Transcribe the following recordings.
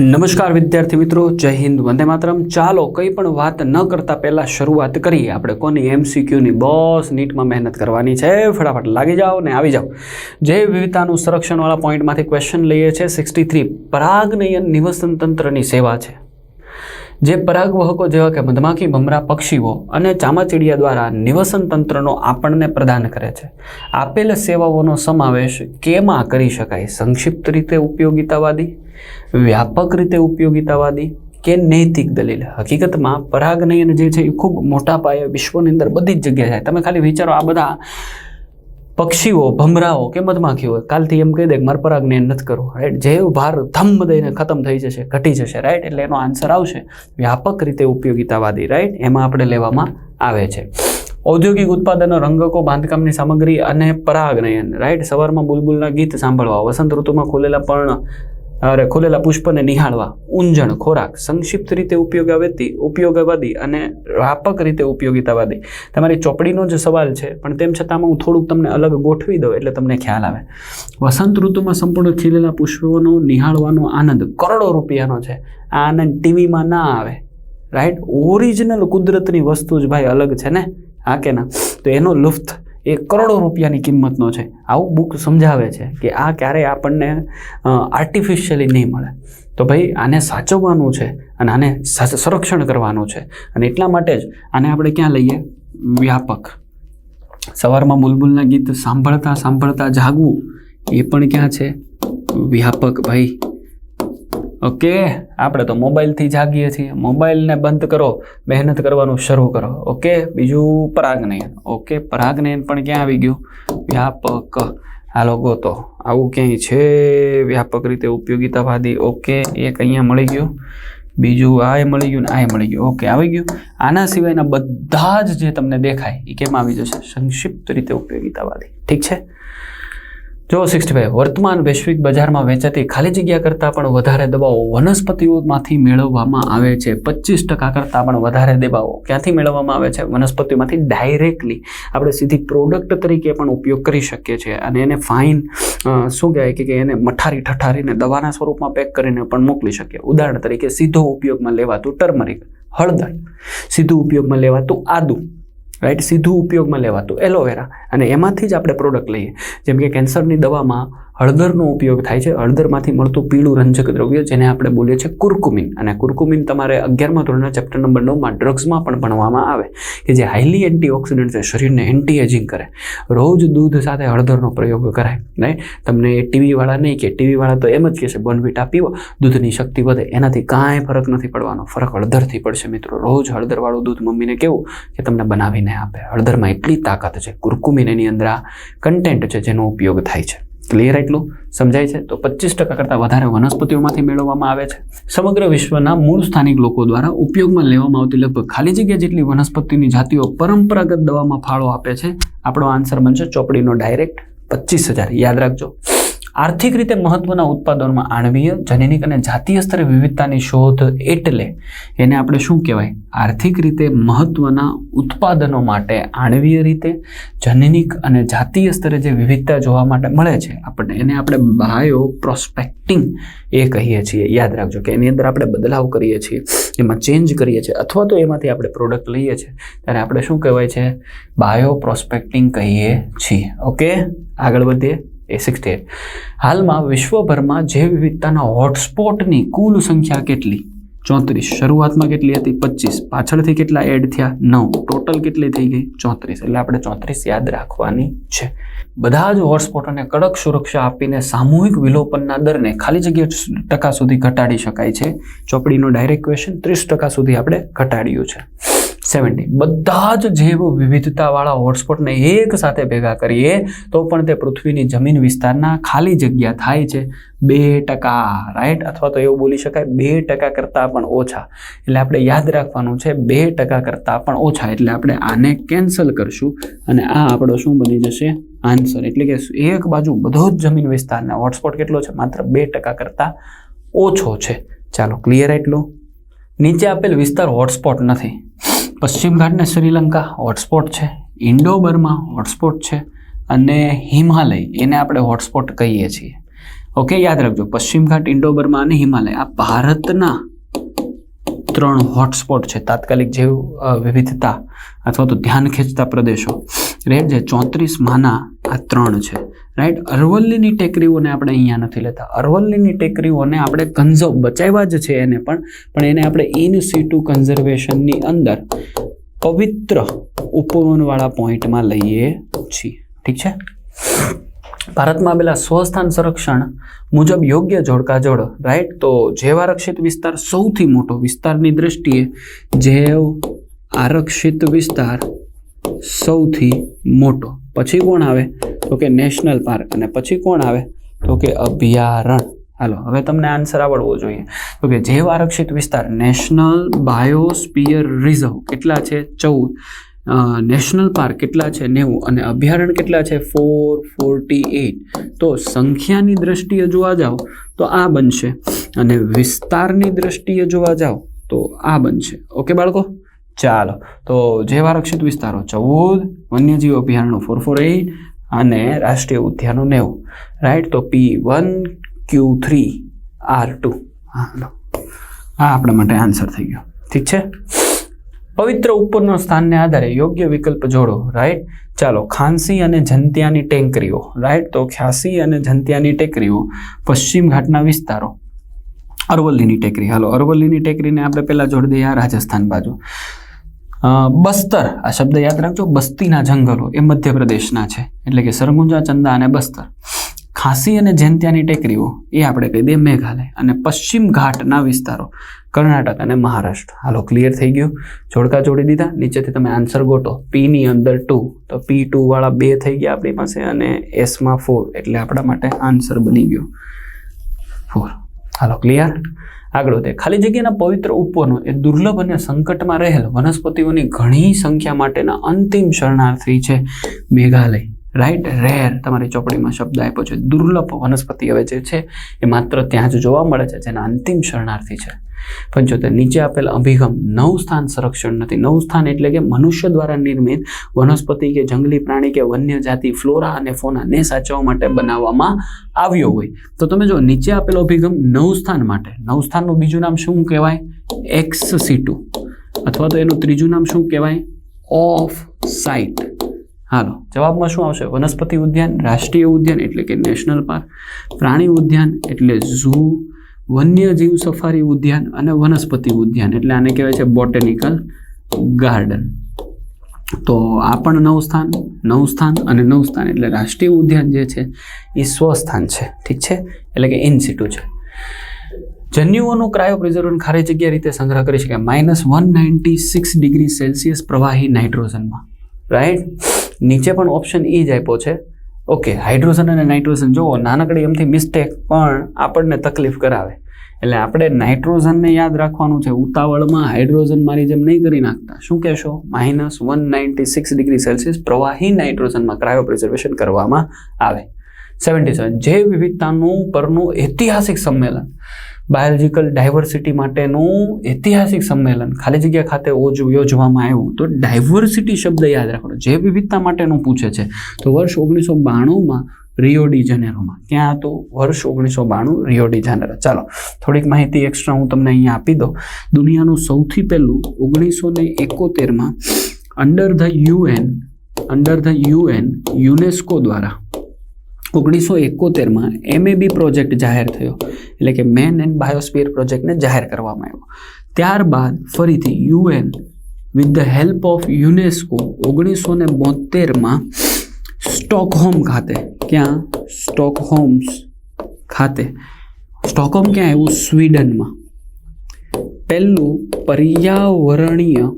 નમસ્કાર વિદ્યાર્થી મિત્રો, જય હિન્દ, વંદે માતરમ. ચાલો કંઈ પણ વાત ન કરતા પહેલાં શરૂઆત કરીએ. આપણે કોની એમસીક્યુની બસ નીટમાં મહેનત કરવાની છે? ફટાફટ લાગી જાઓ ને આવી જાઓ. જે વિવિધતાનું સંરક્ષણવાળા પોઈન્ટમાંથી ક્વેશ્ચન લઈએ છીએ. સિક્સટી થ્રી પરાગનયન નિવસન તંત્રની સેવા છે. જે પરાગવહકો જેવા કે મધમાખી, ભમરા, પક્ષીઓ અને ચામાચીડિયા દ્વારા નિવસન તંત્રનો આપણને પ્રદાન કરે છે. આપેલ સેવાઓનો સમાવેશ કેમાં કરી શકાય? સંક્ષિપ્ત રીતે ઉપયોગિતાવાદી? વ્યાપક રીતે ઉપયોગિતાવાદી કે નૈતિક દલીલ? હકીકતમાં પરાગનયન જે છે એ ખૂબ મોટા પાયે વિશ્વની અંદર બધી જ જગ્યાએ થાય. તમે ખાલી વિચારો આ બધા પક્ષીઓ, ભમરાઓ કે મધમાખીઓ કાલથી એમ કહી દે કે મારે પરાગનયન નથી કરવું રાઈટ જે ભાર ધમ દઈને ખતમ થઈ જશે, ઘટી જશે રાઈટ એટલે એનો આન્સર આવશે વ્યાપક રીતે ઉપયોગિતાવાદી રાઈટ એમાં આપણે લેવામાં આવે છે. ઔદ્યોગિક ઉત્પાદનો, રંગકો, બાંધકામની સામગ્રી અને પરાગનયન રાઈટ સવારમાં બુલબુલના ગીત સાંભળવા, વસંત ઋતુમાં ખુલેલા પર્ણ અરે ખુલેલા પુષ્પને નિહાળવા ઊંજણ ખોરાક, સંક્ષિપ્ત રીતે ઉપયોગવાદી ઉપયોગવાદી અને વ્યાપક રીતે ઉપયોગિતાવાદી. તમારી ચોપડીનો જ સવાલ છે, પણ તેમ છતાં હું થોડુંક તમને અલગ ગોઠવી દઉં એટલે તમને ખ્યાલ આવે. વસંત ઋતુમાં સંપૂર્ણ ખીલેલા પુષ્પોનો નિહાળવાનો આનંદ કરોડો રૂપિયાનો છે. આ આનંદ ટીવીમાં ના આવે. રાઈટ ઓરિજિનલ કુદરતની વસ્તુ જ ભાઈ અલગ છે ને? હા કે ના? તો એનો લુફ્ત એ કરોડો રૂપિયાની કિંમતનો છે. આવું બુક સમજાવે છે કે આ ક્યારેય આપણને આર્ટિફિશિયલી નહીં મળે. તો ભાઈ, આને સાચવવાનું છે અને આને સંરક્ષણ કરવાનું છે. અને એટલા માટે જ આને આપણે ક્યાં લઈએ? વ્યાપક. સવારમાં બુલબુલના ગીત સાંભળતા સાંભળતા જાગવું એ પણ ક્યાં છે? વ્યાપક, ભાઈ. ઓકે, આપણે તો મોબાઈલથી જાગીએ છીએ. મોબાઈલને બંધ કરો, મહેનત કરવાનું શરૂ કરો. ઓકે, બીજું પરાગનયન. ઓકે, પરાગનયન પણ ક્યાં આવી ગયું? વ્યાપક. હાલો, ગોતો. આવું ક્યાંય છે? વ્યાપક રીતે ઉપયોગિતાવાદી. ઓકે, એક અહીંયા મળી ગયું. બીજું આય મળી ગયું ને આય મળી ગયું. ઓકે, આવી ગયું. આના સિવાયના બધા જ જે તમને દેખાય એ કેમ આવી જશે? સંક્ષિપ્ત રીતે ઉપયોગિતાવાદી. ઠીક છે? જો સિક્સટી ફાઈવ, વર્તમાન વૈશ્વિક બજારમાં વેચાતી ખાલી જગ્યા કરતાં પણ વધારે દવાઓ વનસ્પતિઓમાંથી મેળવવામાં આવે છે. પચીસ ટકા કરતાં પણ વધારે દવાઓ ક્યાંથી મેળવવામાં આવે છે? વનસ્પતિઓમાંથી ડાયરેક્ટલી. આપણે સીધી પ્રોડક્ટ તરીકે પણ ઉપયોગ કરી શકીએ છીએ. અને એને ફાઇન શું કહેવાય કે એને મઠારી ઠઠારીને દવાના સ્વરૂપમાં પેક કરીને પણ મોકલી શકીએ. ઉદાહરણ તરીકે સીધો ઉપયોગમાં લેવાતું ટર્મરિક, હળદર. સીધું ઉપયોગમાં લેવાતું આદુ. રાઈટ સીધું ઉપયોગમાં લેવાતું, એલોવેરા. અને એમાંથી જ આપણે પ્રોડક્ટ લઈએ. જેમ કે કેન્સરની દવામાં હળદરનો ઉપયોગ થાય છે. હળદરમાંથી મળતું પીળું રંજક દ્રવ્ય જેને આપણે બોલીએ છીએ કુર્કુમિન. અને કુર્કુમિન તમારે અગિયારમા ધોરણના ચેપ્ટર નંબર નવમાં ડ્રગ્સમાં પણ ભણવામાં આવે કે જે હાઈલી એન્ટીઓક્સિડન્ટ છે. શરીરને એન્ટી એજિંગ કરે. રોજ દૂધ સાથે હળદરનો પ્રયોગ કરાય, નહીં? તમને ટીવીવાળા નહીં કે ટીવીવાળા તો એમ જ કહેશે બોનવીટા પીવો, દૂધની શક્તિ વધે. એનાથી કાંઈ ફરક નથી પડવાનો. ફરક હળદરથી પડશે મિત્રો. રોજ હળદરવાળું દૂધ મમ્મીને કેવું કે તમને બનાવીને આપે. હળદરમાં એટલી તાકાત છે. કુર્કુમિન એની અંદર આ કન્ટેન્ટ છે જેનો ઉપયોગ થાય છે. ક્લિયર એટલું સમજાય છે? તો પચીસ ટકા કરતાં વધારે વનસ્પતિઓમાંથી મેળવવામાં આવે છે. સમગ્ર વિશ્વના મૂળ સ્થાનિક લોકો દ્વારા ઉપયોગમાં લેવામાં આવતી લગભગ ખાલી જગ્યા જેટલી વનસ્પતિની જાતિઓ પરંપરાગત દવામાં ફાળો આપે છે. આપણો આન્સર બનશે ચોપડીનો ડાયરેક્ટ પચીસ હજાર. યાદ રાખજો. આર્થિક રીતે મહત્વના ઉત્પાદનોમાં આણવીય, જનનિક અને જાતીય સ્તરે વિવિધતાની શોધ એટલે એને આપણે શું કહેવાય? આર્થિક રીતે મહત્વના ઉત્પાદનો માટે આણવીય રીતે, જનનિક અને જાતીય સ્તરે જે વિવિધતા જોવા માટે મળે છે આપણને એને આપણે બાયો પ્રોસ્પેક્ટિંગ એ કહીએ છીએ. યાદ રાખજો કે એની અંદર આપણે બદલાવ કરીએ છીએ, એમાં ચેન્જ કરીએ છીએ, અથવા તો એમાંથી આપણે પ્રોડક્ટ લઈએ છીએ. ત્યારે આપણે શું કહેવાય છે? બાયો પ્રોસ્પેક્ટિંગ કહીએ છીએ. ઓકે? આગળ વધીએ. એ સિક્સટી એટ હાલમાં વિશ્વભરમાં જૈવ વિવિધતાના હોટસ્પોટની કુલ સંખ્યા કેટલી? ચોત્રીસ. શરૂઆતમાં કેટલી હતી? પચીસ. પાછળથી કેટલા એડ થયા? નવ. ટોટલ કેટલી થઈ ગઈ? ચોત્રીસ. એટલે આપણે ચોત્રીસ યાદ રાખવાની છે. બધા જ હોટસ્પોટોને કડક સુરક્ષા આપીને સામૂહિક વિલોપનના દરને ખાલી જગ્યા ટકા સુધી ઘટાડી શકાય છે. ચોપડીનો ડાયરેક્ટ ક્વેશ્ચન ત્રીસ ટકા સુધી આપણે ઘટાડ્યું છે. સેવન્ટી બધા જ જૈવ વિવિધતાવાળા હોટસ્પોટને એક સાથે ભેગા કરીએ, તો પણ તે પૃથ્વીની જમીન વિસ્તારના ખાલી જગ્યા થાય છે બે ટકા રાઈટ અથવા તો એવું બોલી શકાય, બે ટકા કરતાં પણ ઓછા. એટલે આપણે યાદ રાખવાનું છે, બે ટકા કરતાં પણ ઓછા. એટલે આપણે આને કેન્સલ કરશું અને આ આપણો શું બની જશે? આન્સર એટલે કે એક બાજુ બધો જ જમીન વિસ્તારને હોટસ્પોટ કેટલો છે? માત્ર બે ટકા કરતાં ઓછો છે. ચાલો ક્લિયર એટલું? નીચે આપેલ વિસ્તાર હોટસ્પોટ નથી. પશ્ચિમ ઘાટને શ્રીલંકા હોટસ્પોટ છે ઇન્ડો બર્મા હોટસ્પોટ છે અને હિમાલય, એને આપણે હોટસ્પોટ કહીએ છીએ. ઓકે યાદ રાખજો, પશ્ચિમ ઘાટ ઇન્ડો બર્મા અને હિમાલય, આ ભારતના ત્રણ હોટસ્પોટ છે. તાત્કાલિક જૈવ વિવિધતા અથવા તો ધ્યાન ખેંચતા પ્રદેશો. રાઈટ ચોત્રીસ માના આ ત્રણ છે. રાઈટ અરવલ્લીની ટેકરીઓને આપણે અહીંયા નથી લેતા. અરવલ્લીની ટેકરીઓને આપણે કન્ઝર્વ બચાવ્યા જ છે એને પણ પણ એને આપણે ઇન સીટુ કન્ઝર્વેશનની અંદર પવિત્ર ઉપવનવાળા પોઈન્ટમાં લઈએ છીએ. ઠીક છે? ભારતમાં આવેલા સ્વસ્થાન સંરક્ષણ મુજબ યોગ્ય જોડકા જોડો રાઈટ તો જૈવ આરક્ષિત વિસ્તાર સૌથી મોટો વિસ્તારની દ્રષ્ટિએ જૈવ આરક્ષિત વિસ્તાર સૌથી મોટો. પછી કોણ આવે? તો કે નેશનલ પાર્ક. અને પછી કોણ આવે? તો કે અભયારણ્ય હાલો, હવે તમને આન્સર આવડવો જોઈએ. તો કે જૈવ આરક્ષિત વિસ્તાર નેશનલ બાયોસ્પિયર રિઝર્વ. કેટલા છે? ચૌદ. નેશનલ પાર્ક કેટલા છે નેવું અને અભયારણ્ય કેટલા છે? ફોર, ફોર્ટી એઇટ તો સંખ્યાની દ્રષ્ટિએ જોવા જાઓ તો આ બનશે અને વિસ્તારની દ્રષ્ટિએ જોવા જાઓ તો આ બનશે. ઓકે બાળકો? ચાલો. તો જેવા આરક્ષિત વિસ્તારો ચૌદ, વન્યજીવ અભયારણ્ય ફોર ફોર એઇટ અને રાષ્ટ્રીય ઉદ્યાનો નેવું. રાઈટ? તો P one, Q three, R two. હા આ આપણા માટે આન્સર થઈ ગયો. ઠીક છે? પવિત્ર ઉપરના સ્થાનને આધારે યોગ્ય વિકલ્પ જોડો રાઈટ ચાલો, ખાંસી અને જંતિયાની ટેકરીઓ રાઈટ તો ખ્યાસી અને જંતિયાની ટેકરીઓ, પશ્ચિમ ઘાટના વિસ્તારો. અરવલ્લીની ટેકરી, હાલો, અરવલ્લીની ટેકરીને આપણે પહેલાં જોડી દઈએ આ રાજસ્થાન બાજુ. બસ્તર, આ શબ્દ યાદ રાખજો, બસ્તીના જંગલો એ મધ્યપ્રદેશના છે. એટલે કે સરગુંજા, ચંદા અને બસ્તર. ખાંસી અને જૈનત્યાની ટેકરીઓ, એ આપણે કહી દઈએ મેઘાલય અને પશ્ચિમ ઘાટના વિસ્તારો, કર્ણાટક અને મહારાષ્ટ્ર. હાલો ક્લિયર થઈ ગયું? જોડકા જોડી દીધા? નીચેથી તમે આન્સર ગોટો પીની અંદર ટુ તો પી ટુ વાળા બે થઈ ગયા આપણી પાસે અને એસમાં ફોર એટલે આપણા માટે આન્સર બની ગયો. ફોર હાલો ક્લિયર આગળ વધે ખાલી જગ્યાના પવિત્ર ઉપવનો, એ દુર્લભ અને સંકટમાં રહેલ વનસ્પતિઓની ઘણી સંખ્યા માટેના અંતિમ શરણાર્થી છે મેઘાલય. રાઈટ રેર તમારી ચોપડીમાં શબ્દ આપ્યો છે. દુર્લભ વનસ્પતિ હવે જે છે એ માત્ર ત્યાં જ જોવા મળે છે, જેના અંતિમ શરણાર્થી છે. પંચોતેર, નીચે આપેલ અભિગમ નવ સ્થાન સંરક્ષણ નથી. નવ સ્થાન એટલે કે મનુષ્ય દ્વારા નિર્મિત વનસ્પતિ કે જંગલી પ્રાણી કે વન્ય જાતિ, ફ્લોરા અને ફોનાને સાચવવા માટે બનાવવામાં આવ્યો હોય. તો તમે જો નીચે આપેલો અભિગમ નવ સ્થાન માટે. નવ સ્થાનનું બીજું નામ શું કહેવાય? એક્સ સીટુ અથવા તો એનું ત્રીજું નામ શું કહેવાય? ઓફ સાઇટ હાલો, જવાબમાં શું આવશે? વનસ્પતિ ઉદ્યાન, રાષ્ટ્રીય ઉદ્યાન એટલે કે નેશનલ પાર્ક, પ્રાણી ઉદ્યાન એટલે ઝૂ, વન્યજીવ સફારી ઉદ્યાન અને વનસ્પતિ ઉદ્યાન એટલે આને કહેવાય છે બોટેનિકલ ગાર્ડન. તો આ પણ નવ સ્થાન નવ સ્થાન અને નવ સ્થાન એટલે રાષ્ટ્રીય ઉદ્યાન જે છે એ સ્વસ્થાન છે, ઠીક છે? એટલે કે ઇન સિટુ છે. જન્યુઓનું ક્રાયો પ્રિઝર્વન ખારી જગ્યા રીતે સંગ્રહ કરી શકાય. Minus one ninety six degree Celsius પ્રવાહી નાઇટ્રોજનમાં રાઈટ નીચે પણ ઓપ્શન એ જ આપ્યો છે. ઓકે હાઇડ્રોજન અને નાઇટ્રોજન જુઓ, નાનકડી એમથી મિસ્ટેક પણ આપણને તકલીફ કરાવે. એટલે આપણે નાઇટ્રોજનને યાદ રાખવાનું છે. ઉતાવળમાં હાઇડ્રોજન મારી જેમ નહીં કરી નાખતા. શું કહેશો? Minus one ninety six degree Celsius પ્રવાહી નાઇટ્રોજનમાં ક્રાયો પ્રિઝર્વેશન કરવામાં આવે. સેવન્ટી સેવન જૈવ વિવિધતાનું પરનું ઐતિહાસિક સંમેલન. બાયોલોજીકલ ડાયવર્સિટી માટેનું ઐતિહાસિક સંમેલન. ખાલી જગ્યા ખાતે યોજવામાં આવ્યું. તો ડાયવર્સિટી શબ્દ યાદ રાખવાનો. જે વિવિધતા માટેનું પૂછે છે. તો વર્ષ ઓગણીસો બાણુંમાં રિયો ડી જનેરોમાં. ક્યાં હતું? વર્ષ ઓગણીસો બાણું રિયો ડી જાનેરો. ચાલો, થોડીક માહિતી એક્સ્ટ્રા હું તમને અહીંયા આપી દઉં. દુનિયાનું સૌથી પહેલું ઓગણીસો ને એકોતેરમાં under the UN under the UN UNESCO દ્વારા ઓગણીસો એકોતેરમાં એમએબી પ્રોજેક્ટ જાહેર થયો એટલે કે મેન એન્ડ બાયોસ્ફિયર પ્રોજેક્ટને જાહેર કરવામાં આવ્યો. ત્યારબાદ ફરીથી UN with the help of UNESCO ઓગણીસો ને બોતેરમાં સ્ટોકહોમ ખાતે, ક્યાં? સ્ટોકહોમ્સ ખાતે. સ્ટોકહોમ ક્યાં આવ્યું? સ્વીડનમાં. પહેલું પર્યાવરણીય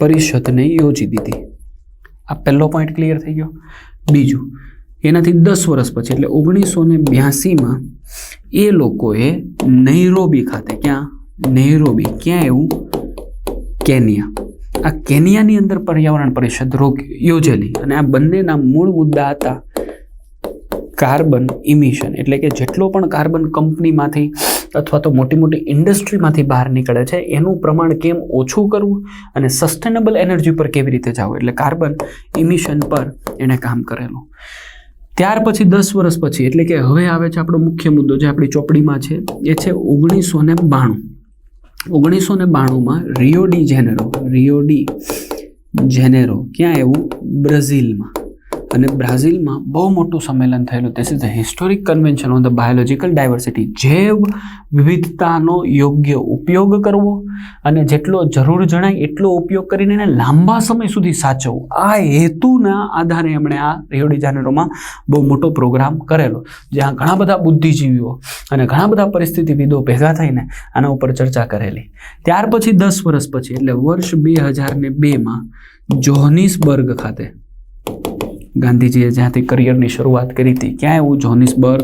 પરિષદને યોજી દીધી. આ પહેલો પોઈન્ટ ક્લિયર થઈ ગયો. બીજું એનાથી દસ વર્ષ પછી, એટલે ઓગણીસો ને બ્યાસીમાં એ લોકોએ નૈરોબી ખાતે, ક્યાં? નૈરોબી, ક્યાં એવું? કેનિયા. આ કેનિયાની અંદર પર્યાવરણ પરિષદ યોજેલી. અને આ બંનેના મૂળ મુદ્દા હતા કાર્બન ઇમિશન, એટલે કે જેટલો પણ કાર્બન કંપનીમાંથી અથવા તો મોટી મોટી ઇન્ડસ્ટ્રીમાંથી બહાર નીકળે છે, એનું પ્રમાણ કેમ ઓછું કરવું અને સસ્ટેનેબલ એનર્જી પર કેવી રીતે જવું? એટલે કાર્બન ઇમિશન પર એણે કામ કરેલું. ત્યાર પછી દસ વર્ષ પછી, એટલે કે હવે આવે છે આપણો મુખ્ય મુદ્દો જે આપણી ચોપડીમાં છે, એ છે ઓગણીસો ને બાણું. ઓગણીસો ને બાણુંમાં Rio de Janeiro, Rio de Janeiro ક્યાં એવું બ્રાઝિલમાં. અને બ્રાઝિલમાં બહુ મોટું સંમેલન થયેલું. This is the historic convention on the biological diversity જૈવ વિવિધતાનો યોગ્ય ઉપયોગ કરવો અને જેટલો જરૂર જણાય એટલો ઉપયોગ કરીને એને લાંબા સમય સુધી સાચવવું. આ હેતુના આધારે એમણે આ રિયોડી જાનેરોમાં બહુ મોટો પ્રોગ્રામ કરેલો. જ્યાં ઘણા બધા બુદ્ધિજીવીઓ અને ઘણા બધા પરિસ્થિતિવિદો ભેગા થઈને આના ઉપર ચર્ચા કરેલી. ત્યાર પછી દસ વર્ષ પછી એટલે વર્ષ બે હજાર ને બેમાં જોહનિસબર્ગ ખાતે ગાંધીજીએ જ્યાંથી કરિયરની શરૂઆત કરી હતી ક્યાં એવું જોનિસબર્ગ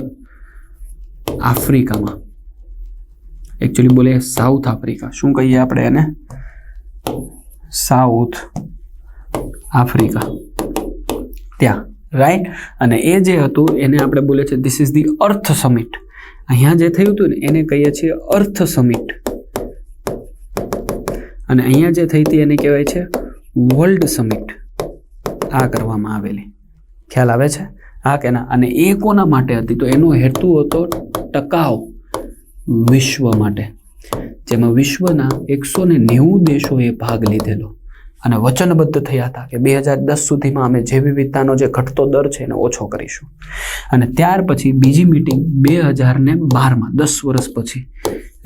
આફ્રિકામાં. એકચ્યુઅલી બોલે સાઉથ આફ્રિકા. શું કહીએ આપણે એને? South Africa. ત્યાં રાઈટ અને એ જે હતું, એને આપણે બોલે છે this is the earth summit અહીંયા જે થયું હતું ને, એને કહીએ છીએ અર્થ સમિટ અને અહીંયા જે થઈ હતી, એને કહેવાય છે વર્લ્ડ સમિટ આ કરવામાં આવેલી. ખ્યાલ આવે છે? હા કે ના? અને એ કોના માટે હતી? તો એનો હેતુ હતો ટકાઉ વિશ્વ માટે. જેમાં વિશ્વના એકસો ને નેવું દેશોએ ભાગ લીધેલો. અને વચનબદ્ધ થયા હતા કે બે હજાર દસ સુધીમાં અમે જે વિવિધતાનો જે ઘટતો દર છે એને ઓછો કરીશું. અને ત્યાર પછી બીજી મિટિંગ બે હજાર ને બારમાં, દસ વર્ષ પછી,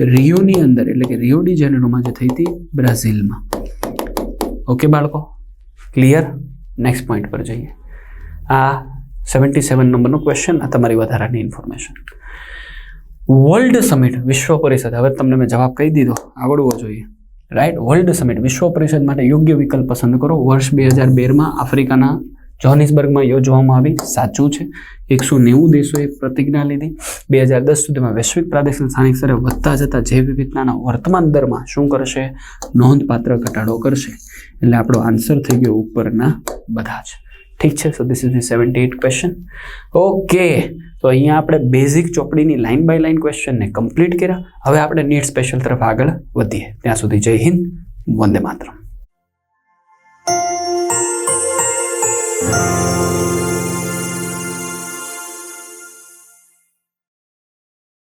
રિયોની અંદર, એટલે કે રિયો ડી જેનેરોમાં જે થઈ હતી બ્રાઝિલમાં. ઓકે બાળકો? ક્લિયર? નેક્સ્ટ પોઈન્ટ પર જઈએ. આ સેવન્ટી સેવન નંબરનો ક્વેશ્ચન આ તમારી વધારાની ઇન્ફોર્મેશન વર્લ્ડ સમિટ વિશ્વ પરિષદ, હવે તમને મેં જવાબ કહી દીધો, આવડવો જોઈએ. રાઈટ વર્લ્ડ સમિટ વિશ્વ પરિષદ માટે યોગ્ય વિકલ્પ પસંદ કરો. વર્ષ બે હજાર બેરમાં આફ્રિકાના જોહનિસબર્ગમાં યોજવામાં આવી. સાચું છે. એકસો નેવું દેશોએ પ્રતિજ્ઞા લીધી. બે હજાર દસ સુધીમાં વૈશ્વિક પ્રાદેશિક સ્થાનિક સ્તરે વધતા જતા જૈવ વિવિધતાના વર્તમાન દરમાં શું કરશે? નોંધપાત્ર ઘટાડો કરશે. એટલે આપણો આન્સર થઈ ગયો ઉપરના બધા જ. ઠીક છે? So this is the seventy eight question okay તો અહીંયા આપણે બેઝિક ચોપડીની લાઇન બાય લાઇન ક્વેશ્ચનને કમ્પ્લીટ કર્યા. હવે આપણે નીટ સ્પેશિયલ તરફ આગળ વધીએ. ત્યાં સુધી જય હિન્દ. વંદે માતરમ.